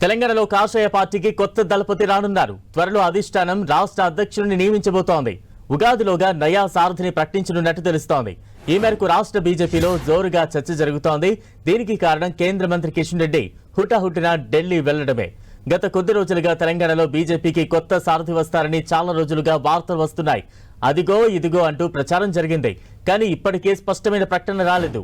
తెలంగాణలో కాషాయ పార్టీకి కొత్త దళపతి రానున్నారు. త్వరలో అధిష్టానం రాష్ట్ర అధ్యక్షుడిని నియమించబోతోంది. ఉగాదిలోగా నయా సారథిని ప్రకటించనున్నట్టు తెలుస్తోంది. ఈ మేరకు రాష్ట్ర బీజేపీలో జోరుగా చర్చ జరుగుతోంది. దీనికి కారణం కేంద్ర మంత్రి కిషన్ రెడ్డి. హుటాహుటిన ఢిల్లీ వెళ్ళడమే. గత కొద్ది రోజులుగా తెలంగాణలో బీజేపీకి కొత్త సారథి వస్తారని చాలా రోజులుగా వార్తలు వస్తున్నాయి. అదిగో ఇదిగో అంటూ ప్రచారం జరిగింది. కానీ ఇప్పటికే స్పష్టమైన ప్రకటన రాలేదు.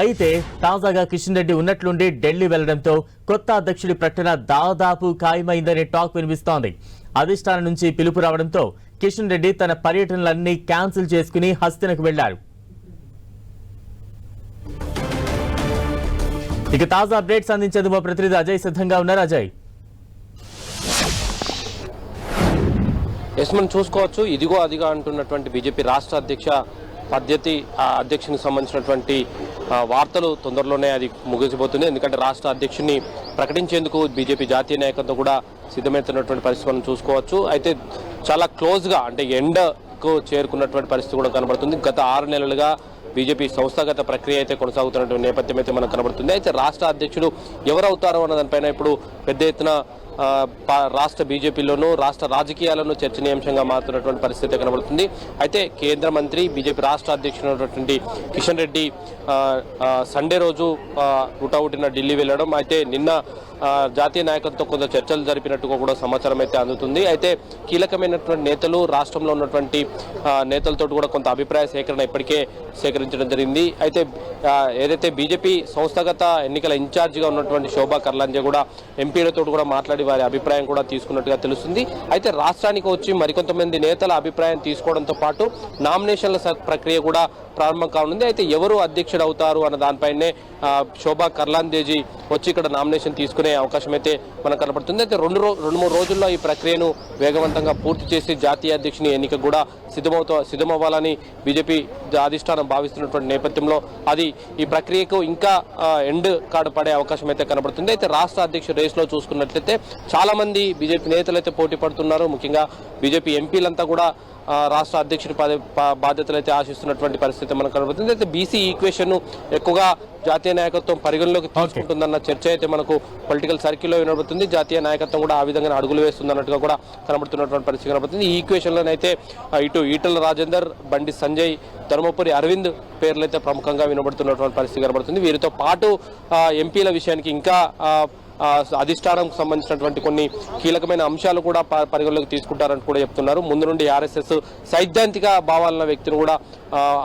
అయితే తాజాగా కిషన్ రెడ్డి ఉన్నట్లుండి ఢిల్లీ వెళ్ళడంతో కొత్త అధ్యక్షుడి ప్రకటన దాదాపు ఖాయమైందనే టాక్ వినిపిస్తోంది. అధిష్టానం నుంచి పిలుపు రావడంతో కిషన్ రెడ్డి తన పర్యటనలన్నీ క్యాన్సిల్ చేసుకుని హస్తినకు వెళ్ళారు ఇక తాజా అప్డేట్స్ అందించేందుకు మా ప్రతినిధి అజయ్. సిద్ధంగా ఉన్నారు అజయ్. ఎస్ మనం చూసుకోవచ్చు. ఇదిగో అదిగా అంటున్నటువంటి బీజేపీ రాష్ట్ర అధ్యక్ష పద్ధతి ఆ అధ్యక్షునికి సంబంధించినటువంటి వార్తలు తొందరలోనే అది ముగిసిపోతుంది. ఎందుకంటే రాష్ట్ర అధ్యక్షుడిని ప్రకటించేందుకు బీజేపీ జాతీయ నాయకత్వం కూడా సిద్ధమవుతున్నటువంటి పరిస్థితి మనం చూసుకోవచ్చు. అయితే చాలా క్లోజ్గా అంటే ఎండకు చేరుకున్నటువంటి పరిస్థితి కూడా కనబడుతుంది. గత ఆరు నెలలుగా బీజేపీ సంస్థాగత ప్రక్రియ అయితే కొనసాగుతున్నటువంటి నేపథ్యం అయితే మనకు కనబడుతుంది. అయితే రాష్ట్ర అధ్యక్షుడు ఎవరవుతారో అన్న దానిపైన ఇప్పుడు పెద్ద ఎత్తున రాష్ట్ర బీజేపీలోనూ రాష్ట్ర రాజకీయాలను చర్చనీయాంశంగా మారుతున్నటువంటి పరిస్థితి కనబడుతుంది. అయితే కేంద్ర మంత్రి బీజేపీ రాష్ట్ర అధ్యక్షుడైనటువంటి కిషన్ రెడ్డి సండే రోజు ఆ, ఢిల్లీ వెళ్ళడం అయితే నిన్న జాతీయ నాయకులతో కొంత చర్చలు జరిపినట్టుగా కూడా సమాచారం అయితే అందుతుంది. అయితే కీలకమైనటువంటి నేతలు రాష్ట్రంలో ఉన్నటువంటి నేతలతో కూడా కొంత అభిప్రాయ సేకరణ ఇప్పటికే సేకరించడం జరిగింది. అయితే ఏదైతే బీజేపీ సంస్థాగత ఎన్నికల ఇన్ఛార్జిగా ఉన్నటువంటి శోభా కర్లాంజే కూడా ఎంపీలతో కూడా మాట్లాడి వారి అభిప్రాయం కూడా తీసుకున్నట్టుగా తెలుస్తుంది. అయితే రాష్ట్రానికి వచ్చి మరికొంతమంది నేతల అభిప్రాయం తీసుకోవడంతో పాటు నామినేషన్ల స- ప్రక్రియ కూడా ప్రారంభం కానుంది. అయితే ఎవరు అధ్యక్షుడు అవుతారు అన్న దానిపైనే శోభా కర్లాందేజీ వచ్చి ఇక్కడ నామినేషన్ తీసుకునే అవకాశం అయితే మనకు కనపడుతుంది. అయితే రెండు రెండు మూడు రోజుల్లో ఈ ప్రక్రియను వేగవంతంగా పూర్తి చేసి జాతీయ అధ్యక్షుని ఎన్నిక కూడా సిద్ధమవుతా సిద్ధమవ్వాలని బీజేపీ అధిష్టానం భావిస్తున్నటువంటి నేపథ్యంలో అది ఈ ప్రక్రియకు ఇంకా ఎండ్ కాడు పడే అవకాశం అయితే కనబడుతుంది అయితే రాష్ట్ర అధ్యక్షుడు రేస్లో చూసుకున్నట్లయితే చాలా మంది బీజేపీ నేతలు అయితే పోటీ పడుతున్నారు. ముఖ్యంగా బీజేపీ ఎంపీలంతా కూడా రాష్ట్ర అధ్యక్షుడి బాధ్యతలు అయితే ఆశిస్తున్నటువంటి పరిస్థితి మనకు కనబడుతుంది. అయితే బీసీ ఈక్వేషన్ ఎక్కువగా జాతీయ నాయకత్వం పరిగణలోకి తీసుకుంటుందన్న చర్చ అయితే మనకు పొలిటికల్ సర్కిల్లో వినబడుతుంది. జాతీయ నాయకత్వం కూడా ఆ విధంగా అడుగులు వేస్తుంది అన్నట్టుగా కూడా కనబడుతున్నటువంటి పరిస్థితి కనబడుతుంది. ఈ ఈక్వేషన్లోనైతే ఇటు ఈటల రాజేందర్ బండి సంజయ్ ధర్మపురి అరవింద్ పేర్లు అయితే ప్రముఖంగా వినబడుతున్నటువంటి పరిస్థితి కనబడుతుంది. వీరితో పాటు ఎంపీల విషయానికి ఇంకా అధిష్టానంకు సంబంధించినటువంటి కొన్ని కీలకమైన అంశాలు కూడా ప- పరిగణలోకి తీసుకుంటారని కూడా చెప్తున్నారు. ముందు నుండి ఆర్ఎస్ఎస్ సైద్ధాంతిక భావాలన్న వ్యక్తిని కూడా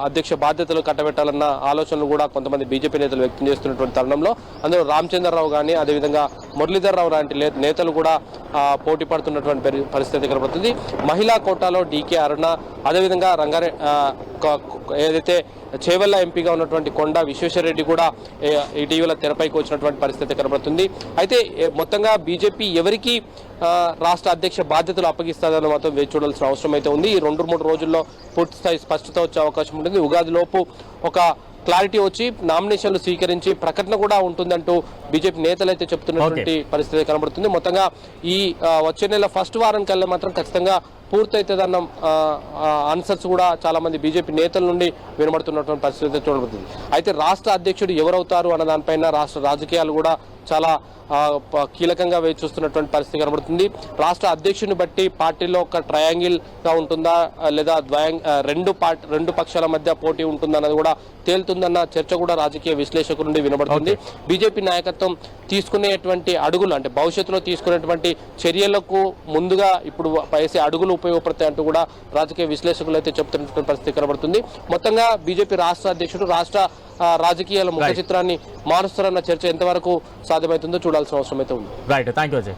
అధ్యక్ష బాధ్యతలు కట్టబెట్టాలన్న ఆలోచనలు కూడా కొంతమంది బీజేపీ నేతలు వ్యక్తం చేస్తున్నటువంటి తరుణంలో అందులో రామచంద్రరావు కానీ అదేవిధంగా మురళీధర్ రావు లాంటి నేతలు కూడా పోటీ పడుతున్నటువంటి పరిస్థితి కనబడుతుంది. మహిళా కోటాలో డీకే అరుణ అదేవిధంగా రంగారె ఏదైతే చేవెళ్ళ ఎంపీగా ఉన్నటువంటి కొండ విశ్వేశ్వరరెడ్డి కూడా ఇటీవల తెరపైకి వచ్చినటువంటి పరిస్థితి కనబడుతుంది. అయితే మొత్తంగా బీజేపీ ఎవరికి రాష్ట్ర అధ్యక్ష బాధ్యతలు అప్పగిస్తారని మాత్రం వేచి చూడాల్సిన అవసరం అయితే ఉంది. ఈ రెండు మూడు రోజుల్లో పూర్తి స్థాయి స్పష్టత వచ్చే అవకాశం ఉంటుంది. ఉగాది లోపు ఒక క్లారిటీ వచ్చి నామినేషన్లు స్వీకరించి ప్రకటన కూడా ఉంటుందంటూ బీజేపీ నేతలు అయితే పరిస్థితి కనబడుతుంది. మొత్తంగా ఈ వచ్చే నెల ఫస్ట్ వారం కల్లా మాత్రం ఖచ్చితంగా పూర్తయితుందన్న ఆన్సర్స్ కూడా చాలా మంది బీజేపీ నేతల నుండి వినబడుతున్నటువంటి పరిస్థితి చూడబడుతుంది. అయితే రాష్ట్ర అధ్యక్షుడు ఎవరవుతారు అన్న దానిపైన రాష్ట్ర రాజకీయాలు కూడా చాలా కీలకంగా వేచి చూస్తున్నటువంటి పరిస్థితి కనబడుతుంది. రాష్ట్ర అధ్యక్షుని బట్టి పార్టీలో ఒక ట్రయాంగిల్గా ఉంటుందా? లేదా ద్వయం- ఆ, రెండు పార్టీ రెండు పక్షాల మధ్య పోటీ ఉంటుందన్నది కూడా తేలుతుందన్న చర్చ కూడా రాజకీయ విశ్లేషకుల నుండి వినబడుతుంది. బీజేపీ నాయకత్వం తీసుకునేటువంటి అడుగులు అంటే భవిష్యత్తులో తీసుకునేటువంటి చర్యలకు ముందుగా ఇప్పుడు వేసే అడుగులు ఉపయోగపడతాయి అంటూ కూడా రాజకీయ విశ్లేషకులు అయితే చెప్తున్నటువంటి పరిస్థితి కనబడుతుంది. మొత్తంగా బీజేపీ రాష్ట్ర అధ్యక్షుడు రాష్ట్ర రాజకీయాల ముఖ. చిత్రాన్ని మారుస్తారన్న చర్చ ఎంతవరకు సాధ్యమవుతుందో చూడాల్సిన అవసరం అయితే ఉంది. Right thank you Ajay